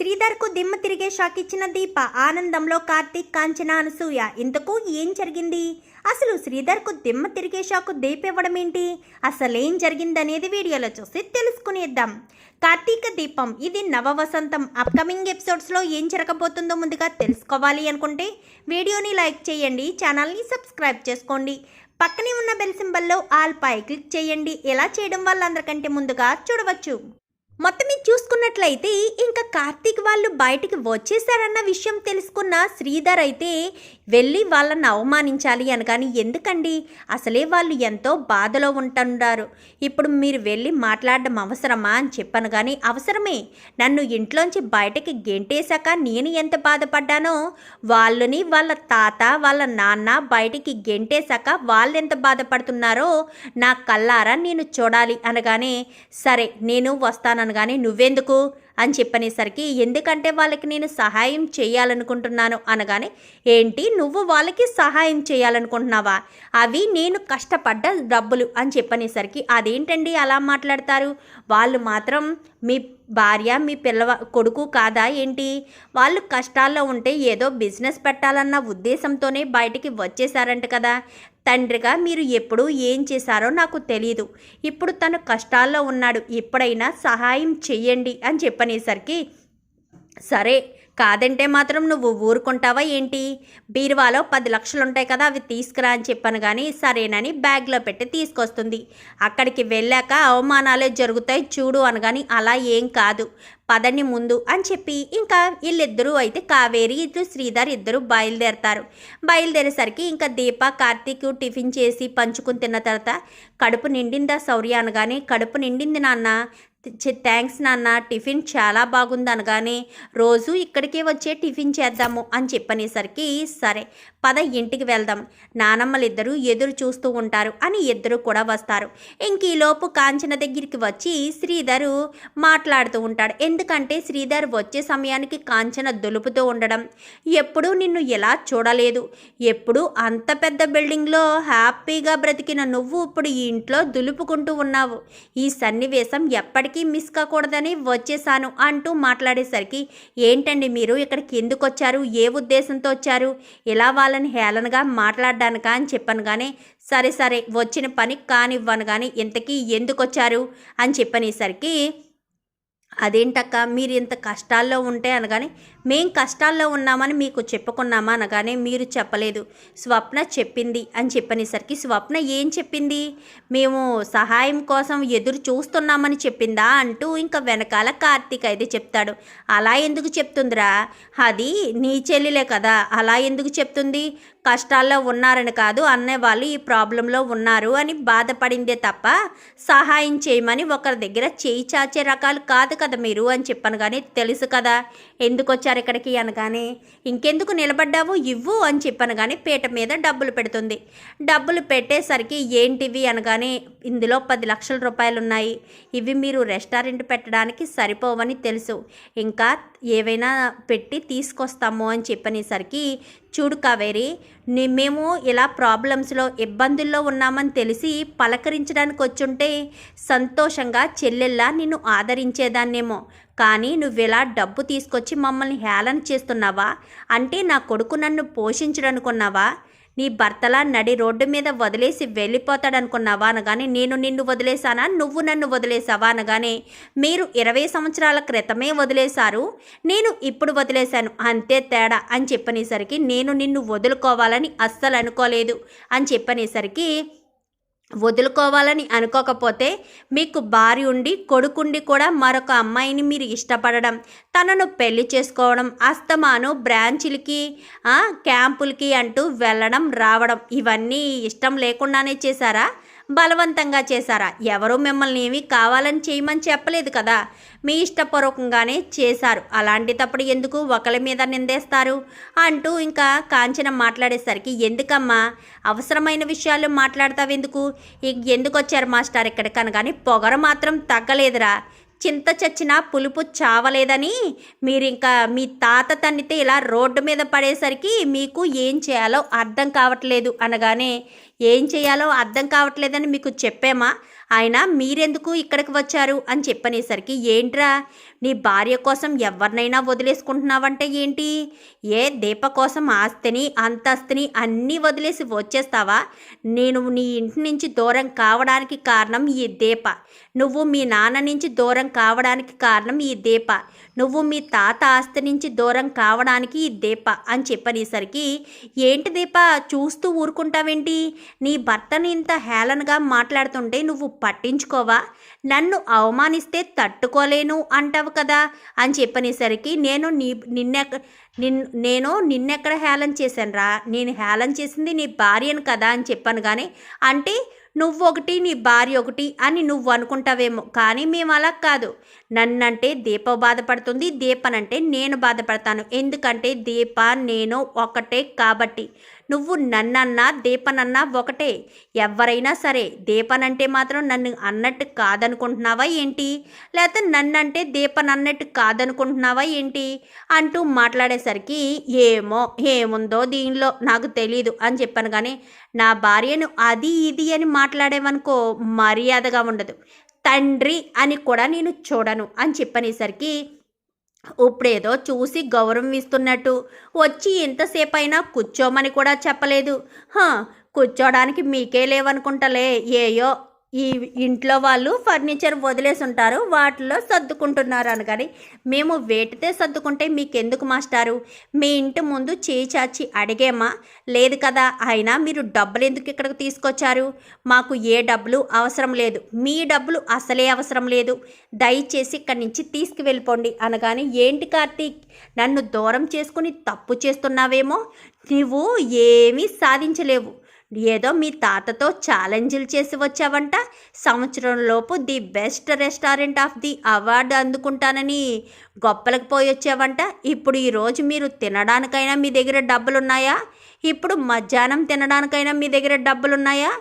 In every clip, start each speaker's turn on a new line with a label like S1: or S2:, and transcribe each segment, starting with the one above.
S1: శ్రీధర్కు దిమ్మ తిరిగే షాక్ ఇచ్చిన దీప ఆనందంలో కార్తీక్ కాంచన అనసూయ ఇంతకు ఏం జరిగింది? అసలు శ్రీధర్కు దిమ్మ తిరిగే షాకు దీప ఇవ్వడం ఏంటి? అసలేం జరిగిందనేది వీడియోలో చూసి తెలుసుకునేద్దాం. కార్తీక దీపం ఇది నవ వసంతం అప్కమింగ్ ఎపిసోడ్స్లో ఏం జరగబోతుందో ముందుగా తెలుసుకోవాలి అనుకుంటే వీడియోని లైక్ చేయండి ఛానల్ని సబ్స్క్రైబ్ చేసుకోండి. పక్కనే ఉన్న బెల్ సింబల్లో ఆల్ పై క్లిక్ చేయండి. ఎలా చేయడం వల్ల అందరికంటే ముందుగా చూడవచ్చు. మొత్తం మీరు చూసుకున్నట్లయితే ఇంకా కార్తీక్ వాళ్ళు బయటికి వచ్చేసారన్న విషయం తెలుసుకున్న శ్రీధర్ అయితే వెళ్ళి వాళ్ళని అవమానించాలి అనగాని ఎందుకండి? అసలే వాళ్ళు ఎంతో బాధలో ఉంటున్నారు. ఇప్పుడు మీరు వెళ్ళి మాట్లాడడం అవసరమా అని చెప్పాను కానీ అవసరమే. నన్ను ఇంట్లోంచి బయటకి గెంటేశాక నేను ఎంత బాధపడ్డానో? వాళ్ళని వాళ్ళ తాత వాళ్ళ నాన్న బయటికి గెంటేశాక వాళ్ళు ఎంత బాధపడుతున్నారో నా కల్లారా నేను చూడాలి అనగానే సరే నేను అనగానే నువ్వెందుకు? అని చెప్పనేసరికి ఎందుకంటే వాళ్ళకి నేను సహాయం చేయాలనుకుంటున్నాను అనగానే ఏంటి? నువ్వు వాళ్ళకి సహాయం చేయాలనుకుంటున్నావా? అవి నేను కష్టపడ్డ డబ్బులు అని చెప్పనేసరికి అదేంటండి అలా మాట్లాడతారు? వాళ్ళు మాత్రం మీ భార్య మీ పిల్ల కొడుకు కాదా ఏంటి? వాళ్ళు కష్టాల్లో ఉంటే ఏదో బిజినెస్ పెట్టాలన్న ఉద్దేశంతోనే బయటికి వచ్చేసారంట కదా! తండ్రిగా మీరు ఎప్పుడు ఏం చేశారో నాకు తెలియదు ఇప్పుడు తను కష్టాల్లో ఉన్నాడు. ఎప్పుడైనా సహాయం చెయ్యండి అని చెప్పనేసరికి సరే కాదంటే మాత్రం నువ్వు ఊరుకుంటావా ఏంటి? బీరువాలో పది లక్షలు ఉంటాయి కదా అవి తీసుకురా అని చెప్పాను కానీ సరేనని బ్యాగ్లో పెట్టి తీసుకొస్తుంది. అక్కడికి వెళ్ళాక అవమానాలే జరుగుతాయి చూడు అనగాని అలా ఏం కాదు. పదని ముందు అని చెప్పి ఇంకా వీళ్ళిద్దరూ అయితే కావేరి ఇటు శ్రీధర్ ఇద్దరు బయలుదేరతారు. బయలుదేరేసరికి ఇంకా దీప కార్తీక్ టిఫిన్ చేసి పంచుకుని తిన్న తర్వాత కడుపు నిండిందా శౌర్య అనగానే కడుపు నిండింది నాన్న. థ్యాంక్స్ నాన్న టిఫిన్ చాలా బాగుంది అనగానే రోజు ఇక్కడికే వచ్చే టిఫిన్ చేద్దాము అని చెప్పనేసరికి సరే పద ఇంటికి వెళ్దాం. నానమ్మలిద్దరూ ఎదురు చూస్తూ ఉంటారు అని ఇద్దరు కూడా వస్తారు. ఇంక ఈలోపు కాంచన దగ్గరికి వచ్చి శ్రీధరు మాట్లాడుతూ ఉంటాడు. ఎందుకంటే శ్రీధర్ వచ్చే సమయానికి కాంచన దులుపుతూ ఉండడం ఎప్పుడూ నిన్ను ఎలా చూడలేదు. ఎప్పుడు అంత పెద్ద బిల్డింగ్లో హ్యాపీగా బ్రతికిన నువ్వు ఇప్పుడు ఈ ఇంట్లో దులుపుకుంటూ ఉన్నావు. ఈ సన్నివేశం ఎప్పటికీ మిస్ కాకూడదని వచ్చేసాను అంటూ మాట్లాడేసరికి ఏంటండి మీరు? ఇక్కడికి ఎందుకు వచ్చారు? ఏ ఉద్దేశంతో వచ్చారు? ఇలా వాళ్ళని హేళనగా మాట్లాడడానికా? అని చెప్పాను కానీ సరే సరే వచ్చిన పని కానివ్వను కానీ ఇంతకీ ఎందుకు వచ్చారు? అని చెప్పనేసరికి అదేంటక్క? మీరు ఇంత కష్టాల్లో ఉంటే అనగానే మేం కష్టాల్లో ఉన్నామని మీకు చెప్పుకున్నామా అనగానే మీరు చెప్పలేదు. స్వప్న చెప్పింది అని చెప్పనేసరికి స్వప్న ఏం చెప్పింది? మేము సహాయం కోసం ఎదురు చూస్తున్నామని చెప్పిందా అంటూ ఇంకా వెనకాల కార్తీక్ అయితే చెప్తాడు. అలా ఎందుకు చెప్తుందిరా? అది నీ చెల్లిలే కదా. అలా ఎందుకు చెప్తుంది? కష్టాల్లో ఉన్నారని కాదు అనే వాళ్ళు ఈ ప్రాబ్లంలో ఉన్నారు అని బాధపడిందే తప్ప సహాయం చేయమని ఒకరి దగ్గర చేయి చాచే రకాలు కాదు కదా మీరు అని చెప్పాను కానీ తెలుసు కదా. ఎందుకు వచ్చారు ఇక్కడికి అనగానే ఇంకెందుకు నిలబడ్డావు? ఇవ్వు అని చెప్పాను కానీ పీట మీద డబ్బులు పెడుతుంది. డబ్బులు పెట్టేసరికి ఏంటివి? అనగానే ఇందులో పది లక్షల రూపాయలు ఉన్నాయి ఇవి మీరు రెస్టారెంట్ పెట్టడానికి సరిపోవని తెలుసు. ఇంకా ఏవైనా పెట్టి తీసుకొస్తాము అని చెప్పనేసరికి చూడు కావేరి మేము ఇలా ప్రాబ్లమ్స్లో ఇబ్బందుల్లో ఉన్నామని తెలిసి పలకరించడానికి వచ్చుంటే సంతోషంగా చెల్లెల్లా నిన్ను ఆదరించేదాన్నేమో. కానీ నువ్వెలా డబ్బు తీసుకొచ్చి మమ్మల్ని హేళన చేస్తున్నావా? అంటే నా కొడుకు నన్ను పోషించడనుకున్నావా? నీ భర్తలా నడి రోడ్డు మీద వదిలేసి వెళ్ళిపోతాడనుకున్నావా అనగానే నేను నిన్ను వదిలేశానా? నువ్వు నన్ను వదిలేసావా అనగానే మీరు ఇరవై సంవత్సరాల క్రితమే వదిలేశారు. నేను ఇప్పుడు వదిలేశాను. అంతే తేడా అని చెప్పనేసరికి నేను నిన్ను వదులుకోవాలని అస్సలు అనుకోలేదు అని చెప్పనేసరికి వదులుకోవాలని అనుకోకపోతే మీకు భార్య ఉండి కొడుకుండి కూడా మరొక అమ్మాయిని మీరు ఇష్టపడడం తనను పెళ్ళి చేసుకోవడం అస్తమాను బ్రాంచులకి క్యాంపులకి అంటూ వెళ్ళడం రావడం ఇవన్నీ ఇష్టం లేకుండానే చేశారా? బలవంతంగా చేశారా? ఎవరు మిమ్మల్ని ఏమీ కావాలని చేయమని చెప్పలేదు కదా. మీ ఇష్టపూర్వకంగానే చేశారు. అలాంటిటప్పుడు ఎందుకు ఒకరి మీద నిందేస్తారు? అంటూ ఇంకా కాంచన మాట్లాడేసరికి ఎందుకమ్మా? అవసరమైన విషయాలు మాట్లాడతావెందుకు? ఎందుకు వచ్చారు మాస్టర్? ఇక్కడికి అనగానే పొగరు మాత్రం తగ్గలేదురా. చింత చచ్చినా పులుపు చావలేదని మీరు ఇంకా మీ తాత తన్నితే ఇలా రోడ్డు మీద పడేసరికి మీకు ఏం చేయాలో అర్థం కావట్లేదు అనగానే ఏం చేయాలో అర్థం కావట్లేదని మీకు చెప్పామా? ఆయన మీరెందుకు ఇక్కడికి వచ్చారు? అని చెప్పనేసరికి ఏంట్రా? నీ భార్య కోసం ఎవరినైనా వదిలేసుకుంటున్నావంటే ఏంటి? ఏ దీప కోసం ఆస్తిని అంతస్తుని అన్నీ వదిలేసి వచ్చేస్తావా? నేను నీ ఇంటి నుంచి దూరం కావడానికి కారణం ఈ దీప. నువ్వు మీ నాన్న నుంచి దూరం కావడానికి కారణం ఈ దీప. నువ్వు మీ తాత ఆస్తి నుంచి దూరం కావడానికి ఈ దీప అని చెప్పనేసరికి ఏంటి దీప? చూస్తూ ఊరుకుంటావేంటి? నీ భర్తని ఇంత హేళనగా మాట్లాడుతుంటే నువ్వు పట్టించుకోవా? నన్ను అవమానిస్తే తట్టుకోలేను అంటావు కదా అని చెప్పనేసరికి నేను నీ నిన్నెక్క నిన్ నేను నిన్నెక్కడ హేళన చేశాను రా నేను హేళన చేసింది నీ భార్యను కదా అని చెప్పాను కానీ అంటే నువ్వు ఒకటి నీ భార్య ఒకటి అని నువ్వు అనుకుంటావేమో. కానీ మేము అలా కాదు. నన్నంటే దీప బాధపడుతుంది. దీపనంటే నేను బాధపడతాను. ఎందుకంటే దీప నేను ఒకటే కాబట్టి. నువ్వు నన్నన్నా దీపనన్నా ఒకటే. ఎవరైనా సరే దీపనంటే మాత్రం నన్ను అన్నట్టు కాదనుకుంటున్నావా ఏంటి? లేకపోతే నన్నంటే దీపనన్నట్టు కాదనుకుంటున్నావా ఏంటి? అంటూ మాట్లాడేసరికి ఏమో ఏముందో దీనిలో నాకు తెలీదు అని చెప్పాను కానీ నా భార్యను అది ఇది అని మాట్లాడేవనుకో మర్యాదగా ఉండదు. తండ్రి అని కూడా నేను చూడను అని చెప్పనేసరికి ఇప్పుడేదో చూసి గౌరవం ఇస్తున్నట్టు. వచ్చి ఎంతసేపు అయినా కూర్చోమని కూడా చెప్పలేదు. హా కూర్చోడానికి మీకే లేవనుకుంటలే ఏయో ఈ ఇంట్లో వాళ్ళు ఫర్నిచర్ వదిలేసి ఉంటారు వాటిలో సర్దుకుంటున్నారు అనగాని మేము వేటితే సర్దుకుంటే మీకెందుకు మాస్టారు? మీ ఇంటి ముందు చేయి చాచి అడిగేమా? లేదు కదా అయినా మీరు డబ్బులు ఎందుకు ఇక్కడికి తీసుకొచ్చారు? మాకు ఏ డబ్బులు అవసరం లేదు. మీ డబ్బులు అసలే అవసరం లేదు. దయచేసి ఇక్కడి నుంచి తీసుకువెళ్ళిపోండి అనగాని ఏంటి కార్తీక్? నన్ను దూరం చేసుకుని తప్పు చేస్తున్నావేమో? నువ్వు ఏమీ సాధించలేవు. ఏదో మీ తాతతో ఛాలెంజ్లు చేసి వచ్చావంట. సంవత్సరంలోపు the best restaurant of the award అందుకుంటానని గొప్పలకు పోయి వచ్చావంట. ఇప్పుడు ఈరోజు మీరు తినడానికైనా మీ దగ్గర డబ్బులున్నాయా? ఇప్పుడు మధ్యాహ్నం తినడానికైనా మీ దగ్గర డబ్బులున్నాయా?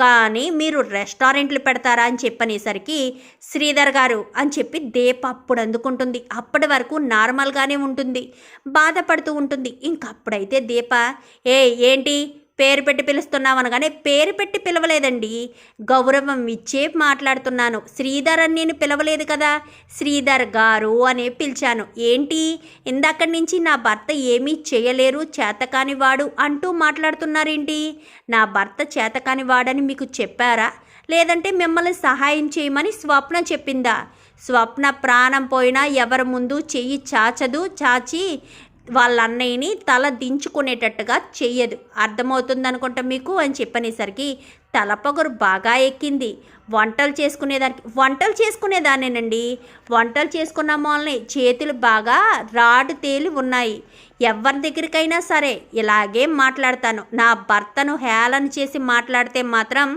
S1: కానీ మీరు రెస్టారెంట్లు పెడతారా అని చెప్పనేసరికి శ్రీధర్ గారు అని చెప్పి దీప అప్పుడు అందుకుంటుంది. అప్పటి వరకు నార్మల్గానే ఉంటుంది. బాధపడుతూ ఉంటుంది. ఇంకప్పుడైతే దీప ఏ ఏంటి? పేరు పెట్టి పిలుస్తున్నావు అనగానే పేరు పెట్టి పిలవలేదండి. గౌరవం ఇచ్చే మాట్లాడుతున్నాను. శ్రీధర్ అని నేను పిలవలేదు కదా? శ్రీధర్ గారు అనే పిలిచాను. ఏంటి? ఇందక్కడి నుంచి నా భర్త ఏమీ చేయలేరు చేతకాని వాడు అంటూ మాట్లాడుతున్నారేంటి? నా భర్త చేతకాని వాడని మీకు చెప్పారా? లేదంటే మిమ్మల్ని సహాయం చేయమని స్వప్న చెప్పిందా? స్వప్న ప్రాణం పోయినా ఎవరి ముందు చెయ్యి చాచదు చాచి వాళ్ళ అన్నయ్యని తల దించుకునేటట్టుగా చెయ్యదు. అర్థమవుతుంది అనుకుంటా మీకు? అని చెప్పనేసరికి తలపొగరు బాగా ఎక్కింది. వంటలు చేసుకునేదానికి వంటలు చేసుకునేదానేనండి వంటలు చేసుకున్న మూలని చేతులు బాగా రాడు తేలి ఉన్నాయి. ఎవరి దగ్గరికైనా సరే ఇలాగే మాట్లాడతాను. నా భర్తను హేళన చేసి మాట్లాడితే మాత్రం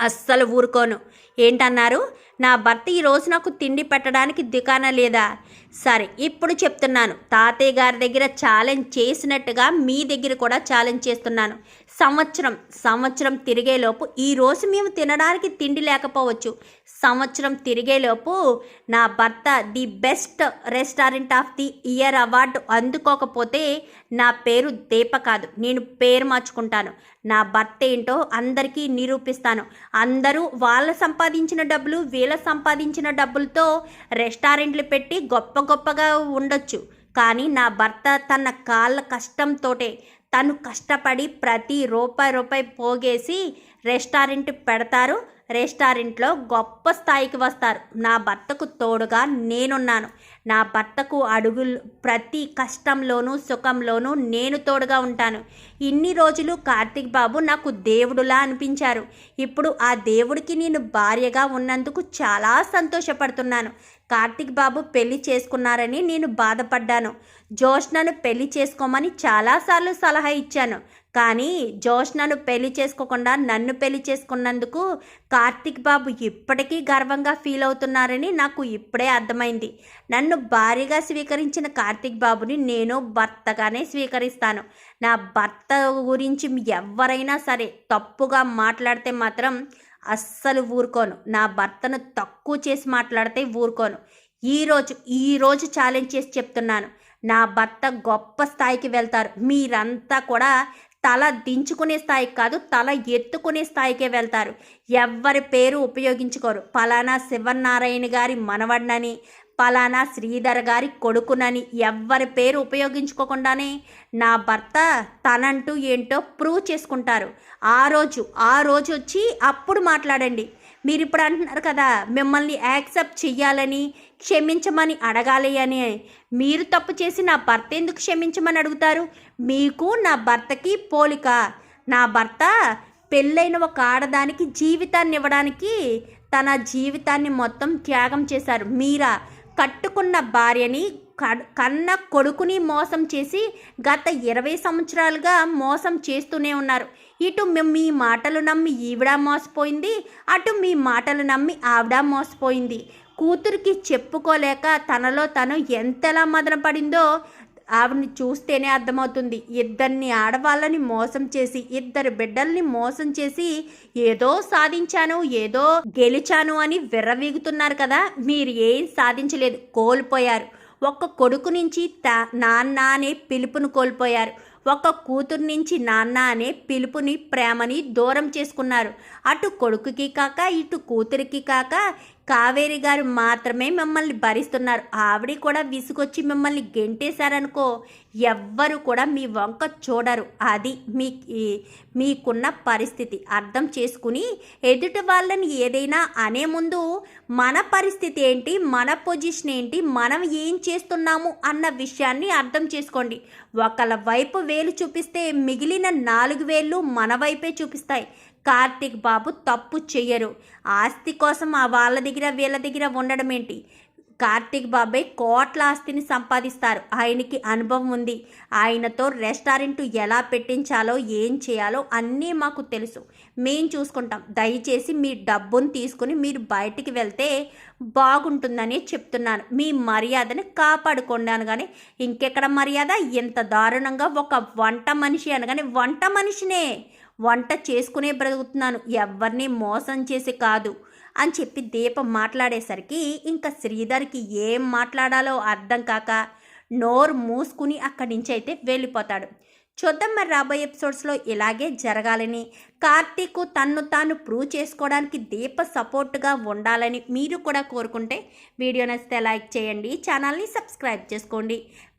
S1: అస్సలు ఊరుకోను. ఏంటన్నారు? నా భర్త ఈరోజు నాకు తిండి పెట్టడానికి దుకాణం లేదా? సరే ఇప్పుడు చెప్తున్నాను. తాతయ్య గారి దగ్గర ఛాలెంజ్ చేసినట్టుగా మీ దగ్గర కూడా ఛాలెంజ్ చేస్తున్నాను. సంవత్సరం సంవత్సరం తిరిగేలోపు ఈరోజు మేము తినడానికి తిండి లేకపోవచ్చు. సంవత్సరం తిరిగేలోపు నా భర్త the best restaurant of the year award అందుకోకపోతే నా పేరు దీప కాదు. నేను పేరు మార్చుకుంటాను. నా భర్త ఏంటో అందరికీ నిరూపిస్తాను. అందరూ వాళ్ళ సంపాదించిన డబ్బులు వీళ్ళ సంపాదించిన డబ్బులతో రెస్టారెంట్లు పెట్టి గొప్ప గొప్పగా ఉండొచ్చు. కానీ నా భర్త తన కాళ్ళ కష్టంతోటే తను కష్టపడి ప్రతి రూపాయి రూపాయి పోగేసి రెస్టారెంట్ పెడతారు. రెస్టారెంట్లో గొప్ప స్థాయికి వస్తారు. నా భర్తకు తోడుగా నేనున్నాను. నా భర్తకు అడుగులు ప్రతి కష్టంలోనూ సుఖంలోనూ నేను తోడుగా ఉంటాను. ఇన్ని రోజులు కార్తీక్ బాబు నాకు దేవుడులా అనిపించారు. ఇప్పుడు ఆ దేవుడికి నేను భార్యగా ఉన్నందుకు చాలా సంతోషపడుతున్నాను. కార్తీక్ బాబు పెళ్ళి చేసుకున్నారని నేను బాధపడ్డాను. జోష్నను పెళ్ళి చేసుకోమని చాలాసార్లు సలహా ఇచ్చాను. కానీ జోష్నను పెళ్ళి చేసుకోకుండా నన్ను పెళ్ళి చేసుకున్నందుకు కార్తిక్ బాబు ఇప్పటికీ గర్వంగా ఫీల్ అవుతున్నారని నాకు ఇప్పుడే అర్థమైంది. నన్ను భారీగా స్వీకరించిన కార్తిక్ బాబుని నేను భర్తగానే స్వీకరిస్తాను. నా భర్త గురించి ఎవరైనా సరే తప్పుగా మాట్లాడితే మాత్రం అస్సలు ఊరుకోను. నా భర్తను తక్కువ చేసి మాట్లాడితే ఊరుకోను. ఈరోజు ఈరోజు ఛాలెంజ్ చేసి చెప్తున్నాను. నా భర్త గొప్ప స్థాయికి వెళ్తారు. మీరంతా కూడా తల దించుకునే స్థాయికి కాదు తల ఎత్తుకునే స్థాయికే వెళ్తారు. ఎవ్వరి పేరు ఉపయోగించుకోరు. పలానా శివనారాయణ గారి మనవడినని పలానా శ్రీధర్ గారి కొడుకునని ఎవ్వరి పేరు ఉపయోగించుకోకుండానే నా భర్త తనంటూ ఏంటో ప్రూవ్ చేసుకుంటారు. ఆ రోజు ఆ రోజు వచ్చి అప్పుడు మాట్లాడండి. మీరు ఇప్పుడు అంటున్నారు కదా మిమ్మల్ని యాక్సెప్ట్ చెయ్యాలని క్షమించమని అడగాలి అని. మీరు తప్పు చేసి నా భర్త ఎందుకు క్షమించమని అడుగుతారు? మీకు నా భర్తకి పోలిక. నా భర్త పెళ్ళైన ఒక ఆడదానికి జీవితాన్ని ఇవ్వడానికి తన జీవితాన్ని మొత్తం త్యాగం చేశారు. మీరా? కట్టుకున్న భార్యని కన్న కొడుకుని మోసం చేసి గత ఇరవై సంవత్సరాలుగా మోసం చేస్తూనే ఉన్నారు. ఇటు మేము మీ మాటలు నమ్మి ఈవిడ మోసపోయింది అటు మీ మాటలు నమ్మి ఆవిడ మోసపోయింది. కూతురికి చెప్పుకోలేక తనలో తను ఎంతలా మదన పడిందో ఆవిడని చూస్తేనే అర్థమవుతుంది. ఇద్దరిని ఆడవాళ్ళని మోసం చేసి ఇద్దరు బిడ్డల్ని మోసం చేసి ఏదో సాధించాను ఏదో గెలిచాను అని విర్రవీగుతున్నారు కదా మీరు ఏం సాధించలేదు కోల్పోయారు. ఒక్క కొడుకు నుంచి తా నాన్న అనే పిలుపును కోల్పోయారు. ఒక కూతురు నుంచి నాన్న అనే పిలుపుని ప్రేమని దూరం చేసుకున్నారు. అటు కొడుకుకి కాక ఇటు కూతురికి కాక కావేరి గారు మాత్రమే మిమ్మల్ని భరిస్తున్నారు. ఆవిడ కూడా విసుగొచ్చి మిమ్మల్ని గెంటేశారనుకో ఎవ్వరు కూడా మీ వంక చూడరు. అది మీ మీకున్న పరిస్థితి. అర్థం చేసుకుని ఎదుటి వాళ్ళని ఏదైనా అనే ముందు మన పరిస్థితి ఏంటి? మన పొజిషన్ ఏంటి? మనం ఏం చేస్తున్నాము అన్న విషయాన్ని అర్థం చేసుకోండి. ఒకళ్ళ వైపు వేలు చూపిస్తే మిగిలిన నాలుగు వేళ్ళు మన వైపే చూపిస్తాయి. కార్తీక్ బాబు తప్పు చెయ్యరు. ఆస్తి కోసం ఆ వాళ్ళ దగ్గర వీళ్ళ దగ్గర ఉండడం ఏంటి? కార్తీక్ బాబాయ్ కోట్ల ఆస్తిని సంపాదిస్తారు. ఆయనకి అనుభవం ఉంది. ఆయనతో రెస్టారెంట్ ఎలా పెట్టించాలో ఏం చేయాలో అన్నీ మాకు తెలుసు. మేం చూసుకుంటాం. దయచేసి మీ డబ్బును తీసుకుని మీరు బయటికి వెళ్తే బాగుంటుందని చెప్తున్నాను. మీ మర్యాదని కాపాడుకోండి అనగానే ఇంకెక్కడ మర్యాద? ఇంత దారుణంగా ఒక వంట మనిషి అనగానే వంట మనిషినే! వంట చేసుకునే బ్రతుకుతున్నాను. ఎవరిని మోసం చేసి కాదు అని చెప్పి దీపం మాట్లాడేసరికి ఇంకా శ్రీధర్కి ఏం మాట్లాడాలో అర్థం కాక నోరు మూసుకుని అక్కడి నుంచి అయితే వెళ్ళిపోతాడు. చూద్దాం మరి రాబోయే ఎపిసోడ్స్లో ఇలాగే జరగాలని. కార్తీక్ తన్ను తాను ప్రూవ్ చేసుకోవడానికి దీప సపోర్ట్గా ఉండాలని మీరు కూడా కోరుకుంటే వీడియో నచ్చితే లైక్ చేయండి ఛానల్ని సబ్స్క్రైబ్ చేసుకోండి.